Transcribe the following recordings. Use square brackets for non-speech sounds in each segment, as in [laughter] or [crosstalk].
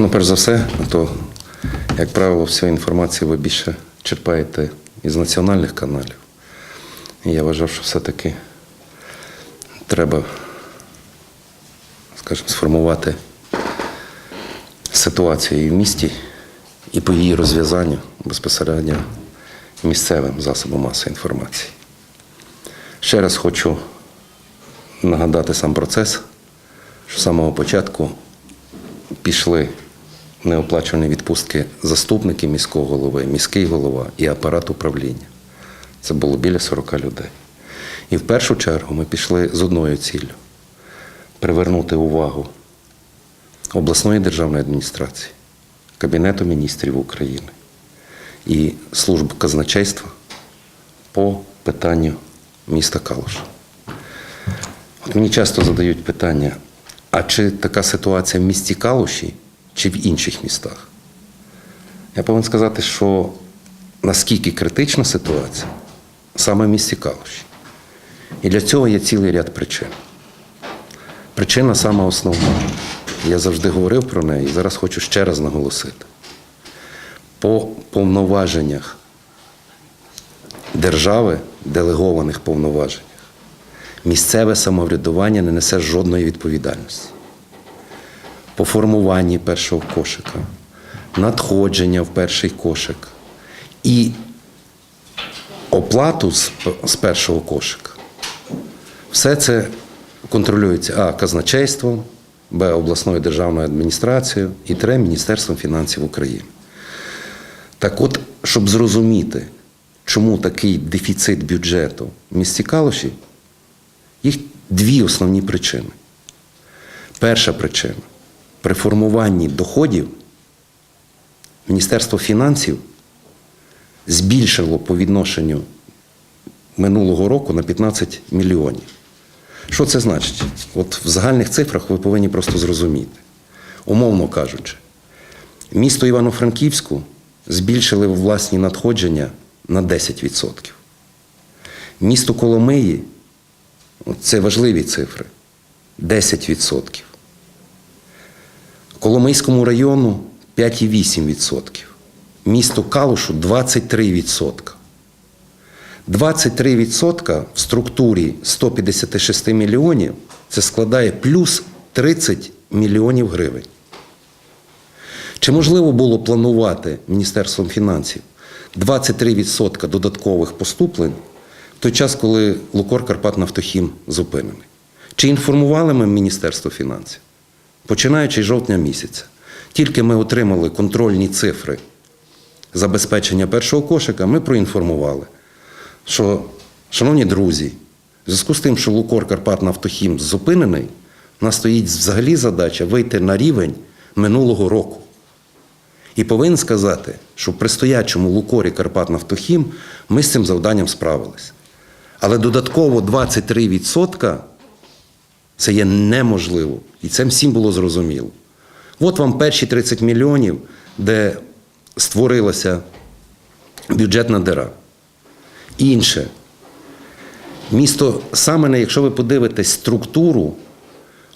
Ну, перш за все, то, як правило, всю інформацію ви більше черпаєте із національних каналів. І я вважав, що все-таки треба, скажімо, сформувати ситуацію і в місті, і по її розв'язанню безпосередньо місцевим засобом масової інформації. Ще раз хочу нагадати сам процес, що з самого початку пішли неоплачувані відпустки заступники міського голови, міський голова і апарат управління. Це було біля 40 людей. І в першу чергу ми пішли з одною ціллю привернути увагу обласної державної адміністрації, Кабінету міністрів України і служб казначейства по питанню міста Калуша. От мені часто задають питання: а чи така ситуація в місті Калуші, чи в інших містах? Я повинен сказати, що наскільки критична ситуація саме в місті Калуші. І для цього є цілий ряд причин. Причина саме основна. Я завжди говорив про неї і зараз хочу ще раз наголосити. По повноваженнях держави, делегованих повноваженнях, місцеве самоврядування не несе жодної відповідальності. По формуванні першого кошика, надходження в перший кошик і оплату з, першого кошика. Все це контролюється А казначейством, Б обласною державною адміністрацією і Тре Міністерством фінансів України. Так от, щоб зрозуміти, чому такий дефіцит бюджету в місті Калуші, їх дві основні причини. Перша причина при формуванні доходів Міністерство фінансів збільшило по відношенню минулого року на 15 мільйонів. Що це значить? От в загальних цифрах ви повинні просто зрозуміти. Умовно кажучи, місто Івано-Франківську збільшили власні надходження на 10%. Місто Коломиї це важливі цифри 10%. Коломийському району 5,8%. Місто Калушу 23%. 23% в структурі 156 мільйонів це складає плюс 30 мільйонів гривень. Чи можливо було планувати Міністерством фінансів 23% додаткових поступлень в той час, коли Лукор Карпат Нафтохім зупинений? Чи інформували ми Міністерство фінансів? Починаючи з жовтня місяця, тільки ми отримали контрольні цифри забезпечення першого кошика, ми проінформували, що, шановні друзі, в зв'язку з тим, що Лукор Карпат Нафтохім зупинений, у нас стоїть взагалі задача вийти на рівень минулого року. І повинен сказати, що при стоячому Лукорі Карпат Нафтохім ми з цим завданням справились. Але додатково 23% це є неможливо. І це всім було зрозуміло. От вам перші 30 мільйонів, де створилася бюджетна дира. Інше. Місто саме, якщо ви подивитесь структуру,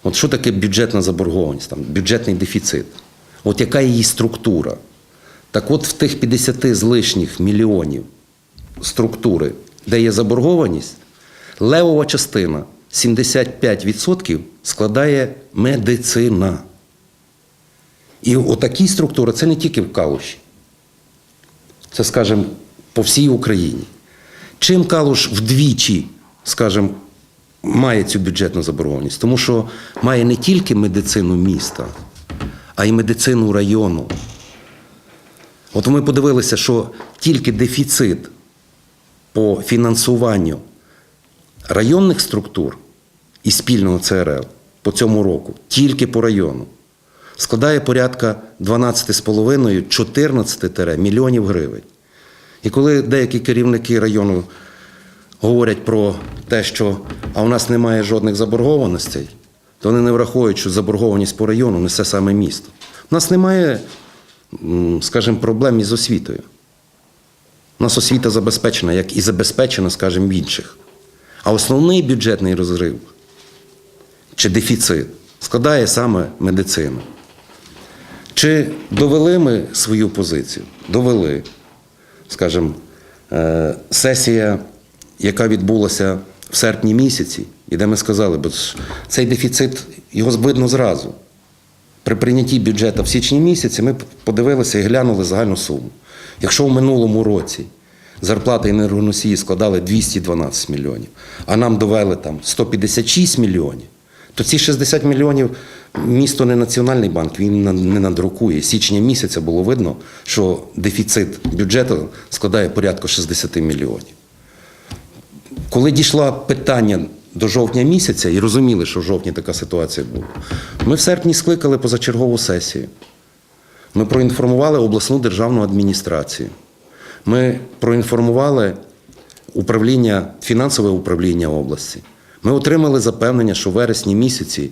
от що таке бюджетна заборгованість, там, бюджетний дефіцит, от яка її структура? Так от в тих 50 з лишніх мільйонів структури, де є заборгованість, левова частина 75% складає медицина. І отакі структури це не тільки в Калуші. Це, скажімо, по всій Україні. Чим Калуш вдвічі, скажімо, має цю бюджетну заборгованість? Тому що має не тільки медицину міста, а й медицину району. От ми подивилися, що тільки дефіцит по фінансуванню районних структур і спільного ЦРЛ по цьому року, тільки по району, складає порядка 12,5-14 мільйонів гривень. І коли деякі керівники району говорять про те, що а у нас немає жодних заборгованостей, то вони не враховують, що заборгованість по району несе саме місто. У нас немає, скажімо, проблем із освітою. У нас освіта забезпечена, як і забезпечена, скажімо, в інших. А основний бюджетний розрив чи дефіцит складає саме медицина. Чи довели ми свою позицію? Довели. Скажімо, е, сесія, яка відбулася в серпні місяці, і де ми сказали, бо цей дефіцит його видно зразу. При прийнятті бюджету в січні місяці ми подивилися і глянули загальну суму. Якщо в минулому році зарплати енергоносії складали 212 мільйонів, а нам довели там 156 мільйонів, то ці 60 мільйонів місто не Національний банк, він не надрукує. Січня місяця було видно, що дефіцит бюджету складає порядку 60 мільйонів. Коли дійшло питання до жовтня місяця і розуміли, що в жовтні така ситуація була, ми в серпні скликали позачергову сесію. Ми проінформували обласну державну адміністрацію. Ми проінформували управління, фінансове управління області. Ми отримали запевнення, що в вересні місяці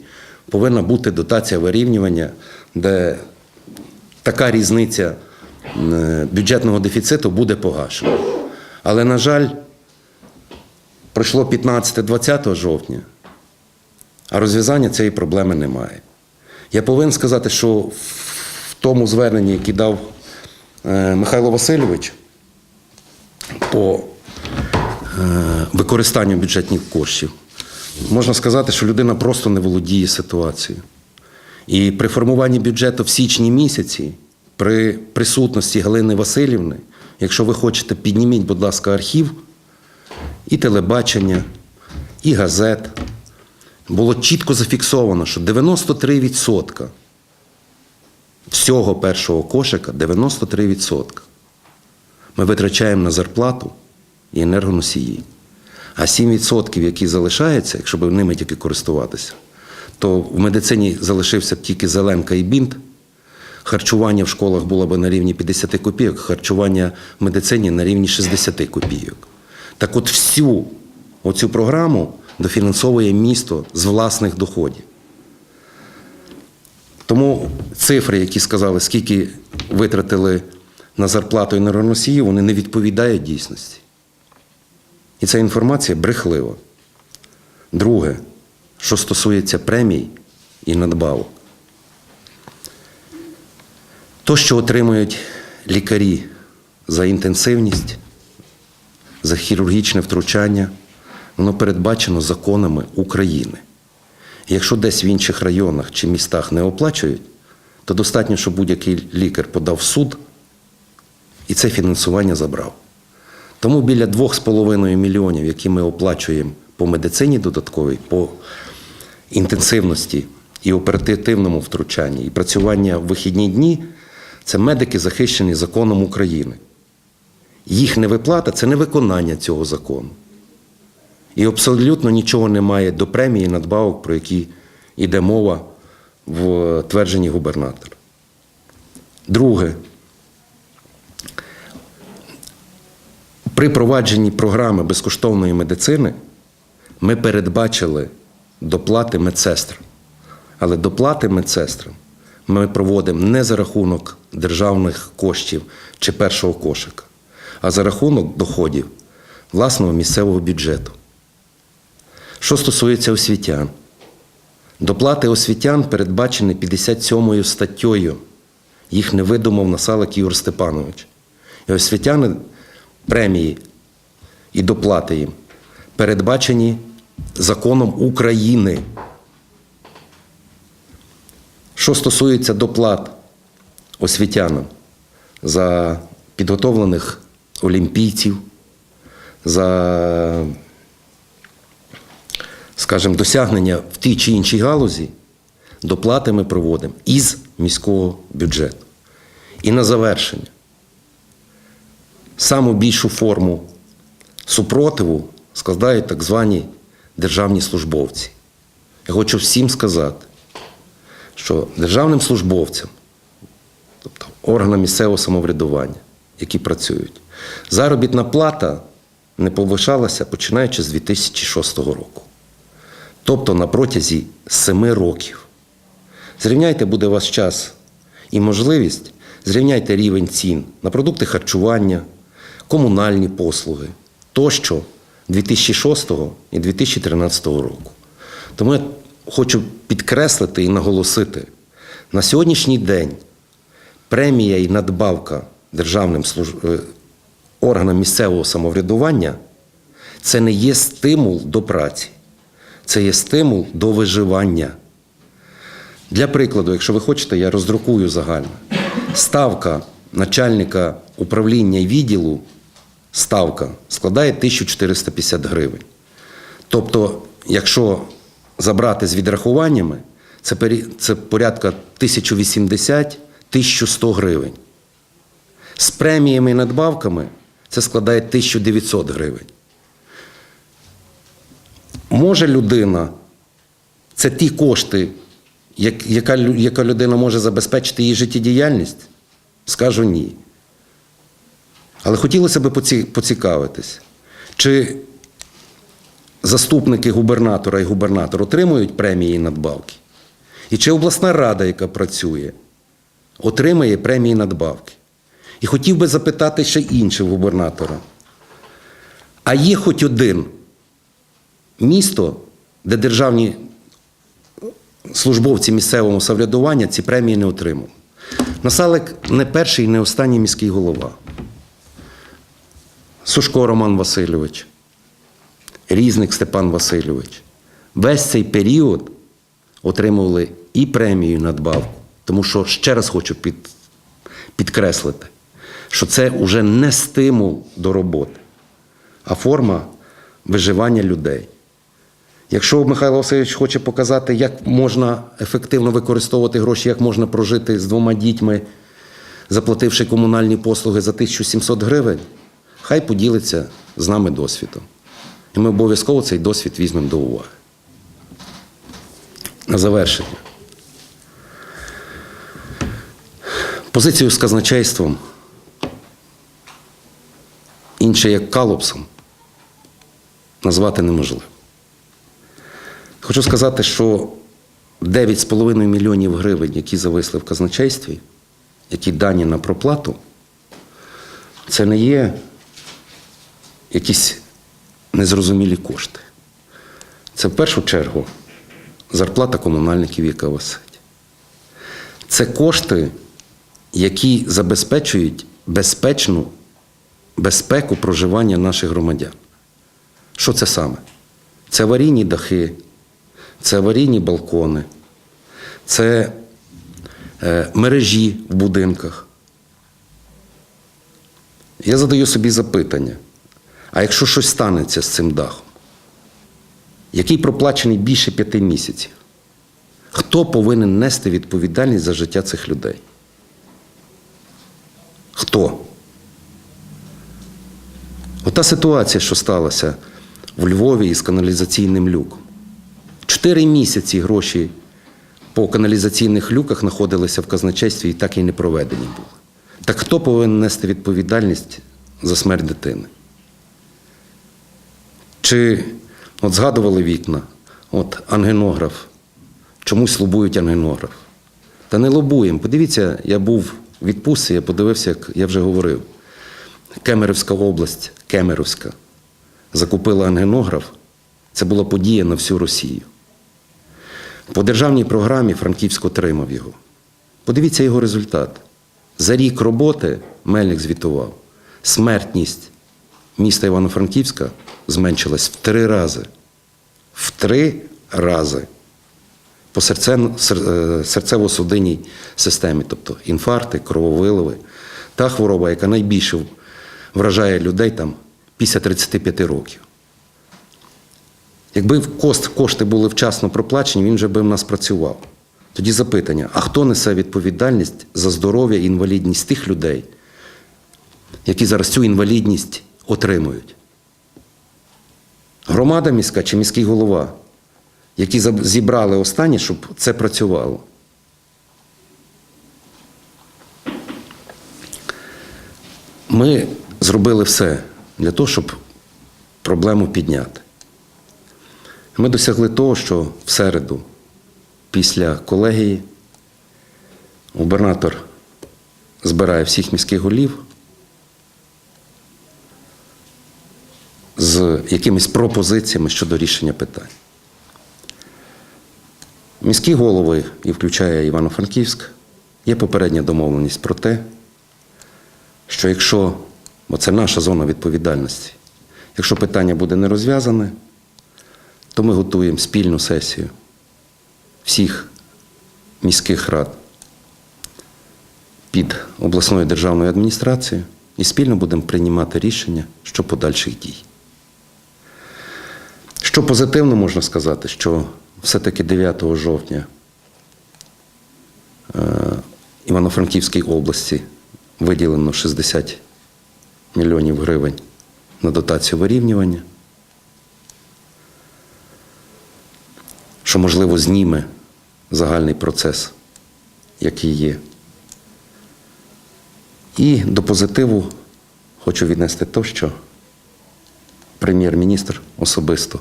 повинна бути дотація вирівнювання, де така різниця бюджетного дефіциту буде погашена. Але, на жаль, пройшло 15-20 жовтня, а розв'язання цієї проблеми немає. Я повинен сказати, що в тому зверненні, яке дав е, Михайло Васильович по е, використанню бюджетних коштів, можна сказати, що людина просто не володіє ситуацією. І при формуванні бюджету в січні місяці, при присутності Галини Васильівни, якщо ви хочете, підніміть, будь ласка, архів і телебачення, і газет. Було чітко зафіксовано, що 93% всього першого кошика 93% ми витрачаємо на зарплату і енергоносії. А 7%, які залишаються, якщо б ними тільки користуватися, то в медицині залишився б тільки зеленка і бінт. Харчування в школах було б на рівні 50 копійок, харчування в медицині на рівні 60 копійок. Так от всю оцю програму дофінансовує місто з власних доходів. Тому цифри, які сказали, скільки витратили на зарплату енергоносіїв, вони не відповідають дійсності. І ця інформація брехлива. Друге, що стосується премій і надбавок. То, що отримують лікарі за інтенсивність, за хірургічне втручання, воно передбачено законами України. Якщо десь в інших районах чи містах не оплачують, то достатньо, щоб будь-який лікар подав в суд і це фінансування забрав. Тому біля 2,5 мільйонів, які ми оплачуємо по медицині додатковій, по інтенсивності і оперативному втручанні, і працювання в вихідні дні, це медики захищені законом України. Їх невиплата це не виконання цього закону. І абсолютно нічого немає до премії надбавок, про які йде мова в твердженні губернатора. Друге, при провадженні програми безкоштовної медицини ми передбачили доплати медсестрам. Але доплати медсестрам ми проводимо не за рахунок державних коштів чи першого кошика, а за рахунок доходів власного місцевого бюджету. Що стосується освітян, доплати освітян передбачені 57 статтею. Їх не видумав Насалик Ігор Степанович. І освітяни премії і доплати їм передбачені законом України. Що стосується доплат освітянам за підготовлених олімпійців, за, скажімо, досягнення в тій чи іншій галузі, доплати ми проводимо із міського бюджету. І на завершення, саму більшу форму супротиву складають так звані державні службовці. Я хочу всім сказати, що державним службовцям, тобто органам місцевого самоврядування, які працюють, заробітна плата не повишалася починаючи з 2006 року. Тобто на протязі 7 років. Зрівняйте буде ваш час і можливість, зрівняйте рівень цін на продукти харчування, комунальні послуги тощо 2006 і 2013 року. Тому я хочу підкреслити і наголосити, на сьогоднішній день премія і надбавка державним е, органам місцевого самоврядування це не є стимул до праці, це є стимул до виживання. Для прикладу, якщо ви хочете, я роздрукую загально. Ставка начальника управління відділу ставка складає 1450 гривень. Тобто, якщо забрати з відрахуваннями, це, це порядка 1080-1100 гривень. З преміями і надбавками це складає 1900 гривень. Може людина, це ті кошти, яка, яка людина може забезпечити її життєдіяльність? Скажу ні. Але хотілося б поцікавитись, чи заступники губернатора і губернатор отримують премії і надбавки? І чи обласна рада, яка працює, отримує премії і надбавки? І хотів би запитати ще інше губернатора. А є хоч один місто, де державні службовці місцевого самоврядування ці премії не отримали? Насалик не перший і не останній міський голова. Сушко Роман Васильович, Різник Степан Васильович. Весь цей період отримували і премію, і надбавку. Тому що ще раз хочу під, підкреслити, що це вже не стимул до роботи, а форма виживання людей. Якщо Михайло Васильович хоче показати, як можна ефективно використовувати гроші, як можна прожити з двома дітьми, заплативши комунальні послуги за 1700 гривень, хай поділиться з нами досвідом. І ми обов'язково цей досвід візьмемо до уваги. На завершення. Позицію з казначейством, інше як калопсом, назвати неможливо. Хочу сказати, що 9,5 мільйонів гривень, які зависли в казначействі, які дані на проплату, це не є якісь незрозумілі кошти. Це в першу чергу зарплата комунальників, яка висить. Це кошти, які забезпечують безпечну безпеку проживання наших громадян. Що це саме? Це аварійні дахи, це аварійні балкони, це е, мережі в будинках. Я задаю собі запитання: а якщо щось станеться з цим дахом, який проплачений більше п'яти місяців, хто повинен нести відповідальність за життя цих людей? Хто? Ота ситуація, що сталася в Львові із каналізаційним люком. Чотири місяці гроші по каналізаційних люках знаходилися в казначействі і так і не проведені були. Так хто повинен нести відповідальність за смерть дитини? Чи от згадували вікна, от ангенограф, чомусь лобують ангенограф. Та не лобуємо. Подивіться, я був в відпустці, я подивився, як я вже говорив. Кемерівська область, Кемеровська, закупила ангенограф. Це була подія на всю Росію. По державній програмі Франківськ отримав його. Подивіться його результат. За рік роботи Мельник звітував. Смертність міста Івано-Франківська зменшилась в три рази. В три рази. По е, серцево-судинній системі, тобто інфаркти, крововиливи. Та хвороба, яка найбільше вражає людей там після 35 років. Якби кошти були вчасно проплачені, він вже би в нас працював. Тоді запитання: а хто несе відповідальність за здоров'я і інвалідність тих людей, які зараз цю інвалідність отримують? Громада міська чи міський голова, які зібрали останнє, щоб це працювало? Ми зробили все для того, щоб проблему підняти. Ми досягли того, що в середу, після колегії, губернатор збирає всіх міських голів з якимись пропозиціями щодо рішення питань. Міські голови, і включає Івано-Франківськ, Є попередня домовленість про те, що якщо, бо це наша зона відповідальності, якщо питання буде не розв'язане, то ми готуємо спільну сесію всіх міських рад під обласною державною адміністрацією і спільно будемо приймати рішення щодо подальших дій. Що позитивно можна сказати, що все-таки 9 жовтня е, Івано-Франківській області виділено 60 мільйонів гривень на дотацію вирівнювання, що, можливо, зніме загальний процес, який є. І до позитиву хочу віднести те, що прем'єр-міністр особисто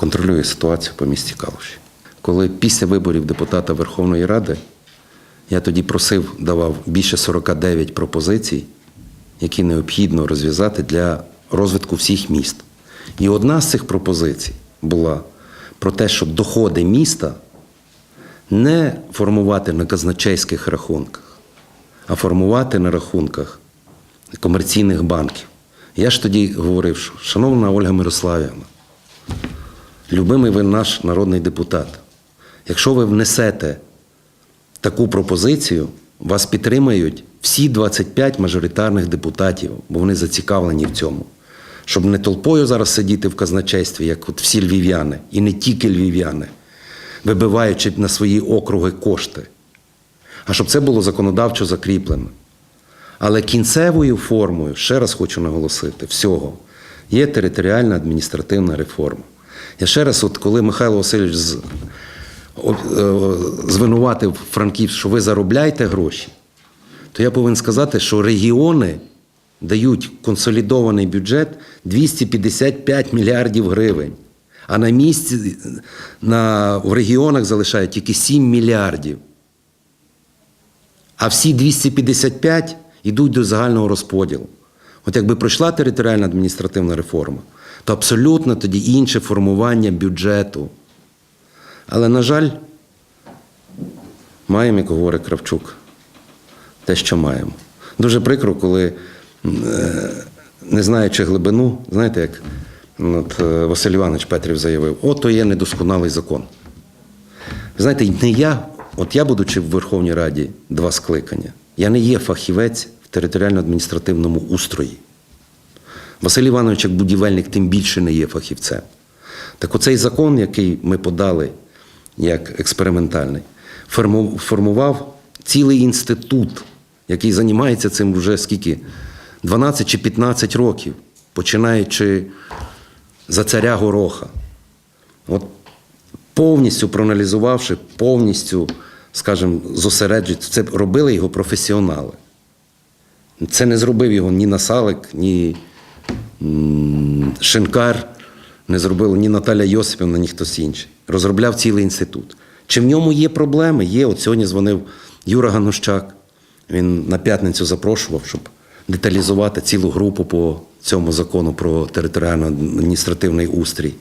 контролює ситуацію по місті Калуші. Коли після виборів депутата Верховної Ради я тоді просив, давав більше 49 пропозицій, які необхідно розв'язати для розвитку всіх міст. І одна з цих пропозицій була про те, щоб доходи міста не формувати на казначейських рахунках, а формувати на рахунках комерційних банків. Я ж тоді говорив, що, шановна Ольга Мирославівна, любимий ви наш народний депутат, якщо ви внесете таку пропозицію, вас підтримають всі 25 мажоритарних депутатів, бо вони зацікавлені в цьому. Щоб не толпою зараз сидіти в казначействі, як от всі львів'яни, і не тільки львів'яни, вибиваючи на свої округи кошти, а щоб це було законодавчо закріплено. Але кінцевою формою, ще раз хочу наголосити, всього є територіальна адміністративна реформа. Я ще раз, от коли Михайло Васильович з, о, е, звинуватив Франківськ, що ви заробляєте гроші, то я повинен сказати, що регіони дають консолідований бюджет 255 мільярдів гривень, а на місці на, в регіонах залишають тільки 7 мільярдів. А всі 255 йдуть до загального розподілу. От якби пройшла територіальна адміністративна реформа, то абсолютно тоді інше формування бюджету. Але, на жаль, маємо, як говорить Кравчук, те, що маємо. Дуже прикро, коли, е, не знаючи глибину, знаєте, як от, е, Василь Іванович Петрів заявив, ото є недосконалий закон. Знаєте, не я, от я, будучи в Верховній Раді два скликання, я не є фахівець в територіально-адміністративному устрої. Василь Іванович, як будівельник, тим більше не є фахівцем. Так оцей закон, який ми подали як експериментальний, формував цілий інститут, який займається цим вже скільки? 12 чи 15 років, починаючи за царя Гороха. От повністю проаналізувавши, повністю, скажімо, зосереджують, це робили його професіонали. Це не зробив його ні Насалик, ні Шинкар, не зробила ні Наталя Йосипівна, ні хтось інший. Розробляв цілий інститут. Чи в ньому є проблеми? Є. От сьогодні дзвонив Юра Ганущак. Він на п'ятницю запрошував, щоб деталізувати цілу групу по цьому закону про територіально-адміністративний устрій.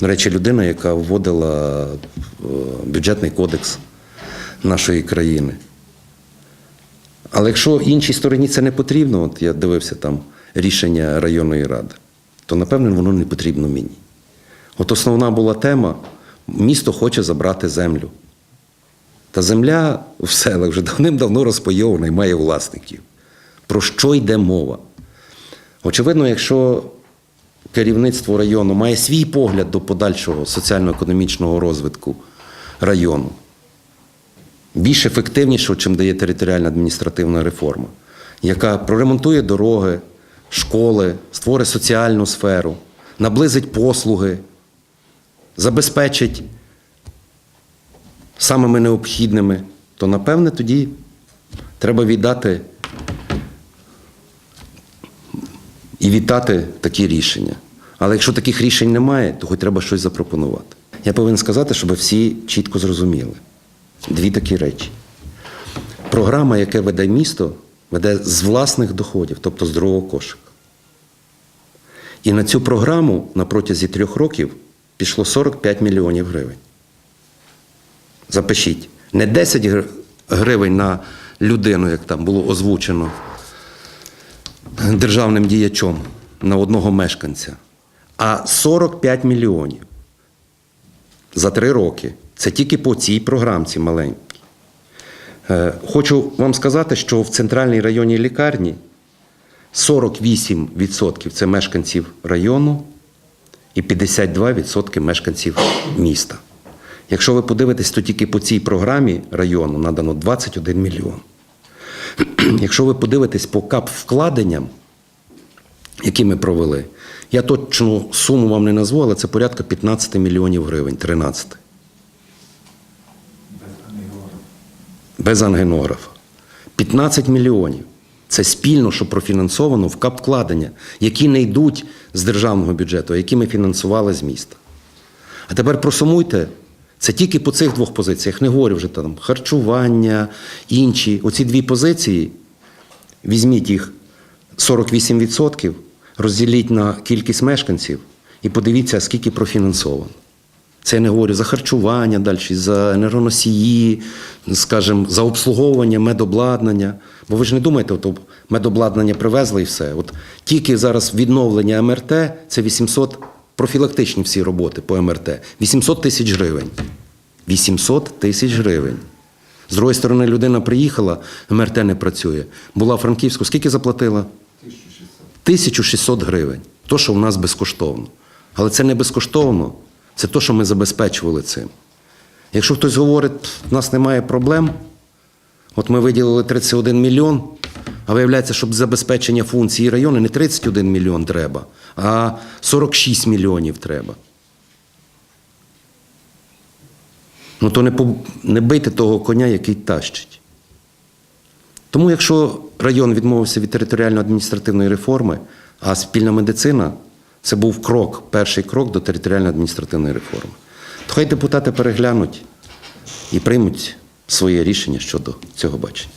До речі, людина, яка вводила е, бюджетний кодекс нашої країни. Але якщо іншій стороні це не потрібно, от я дивився там рішення районної ради, то напевне воно не потрібно мені. От основна була тема: місто хоче забрати землю. Та земля в селах вже давним-давно розпайована і має власників. Про що йде мова? Очевидно, якщо керівництво району має свій погляд до подальшого соціально-економічного розвитку району, більш ефективнішого, чим дає територіальна адміністративна реформа, яка проремонтує дороги, школи, створить соціальну сферу, наблизить послуги, забезпечить самими необхідними, то напевне тоді треба віддати і вітати такі рішення. Але якщо таких рішень немає, то хоч треба щось запропонувати. Я повинен сказати, щоб всі чітко зрозуміли дві такі речі. Програма, яка веде місто, веде з власних доходів, тобто з другого кошика. І на цю програму на протязі трьох років пішло 45 мільйонів гривень. Запишіть, не 10 гривень на людину, як там було озвучено державним діячом на одного мешканця, а 45 мільйонів за три роки. Це тільки по цій програмці маленькій. Е, Хочу вам сказати, що в центральній районній лікарні 48% це мешканців району і 52% мешканців міста. Якщо ви подивитесь, то тільки по цій програмі району надано 21 мільйон. [clears throat] Якщо ви подивитесь по кап вкладенням, які ми провели, я точну суму вам не назву, але це порядка 15 мільйонів гривень, 13. Без ангенографа. 15 мільйонів. Це спільно, що профінансовано в кап вкладення, які не йдуть з державного бюджету, які ми фінансували з міста. А тепер просумуйте, це тільки по цих двох позиціях. Не говорю вже там харчування, інші. Оці дві позиції, візьміть їх 48%, розділіть на кількість мешканців і подивіться, скільки профінансовано. Це я не говорю за харчування далі, за енергоносії, скажімо, за обслуговування медобладнання. Бо ви ж не думаєте, от медобладнання привезли і все. От тільки зараз відновлення МРТ це 800 профілактичні всі роботи по МРТ. 800 тисяч гривень. 800 тисяч гривень. З другої сторони, людина приїхала, МРТ не працює. Була в Франківську, скільки заплатила? 1600 гривень. То, що в нас безкоштовно. Але це не безкоштовно, це то, що ми забезпечували цим. Якщо хтось говорить, в нас немає проблем, от ми виділили 31 мільйон, а виявляється, щоб забезпечення функції району не 31 мільйон треба, а 46 мільйонів треба. Ну то не, по- не бийте того коня, який тащить. Тому, якщо район відмовився від територіально-адміністративної реформи, а спільна медицина це був крок, перший крок до територіальної адміністративної реформи, то хай депутати переглянуть і приймуть своє рішення щодо цього бачення.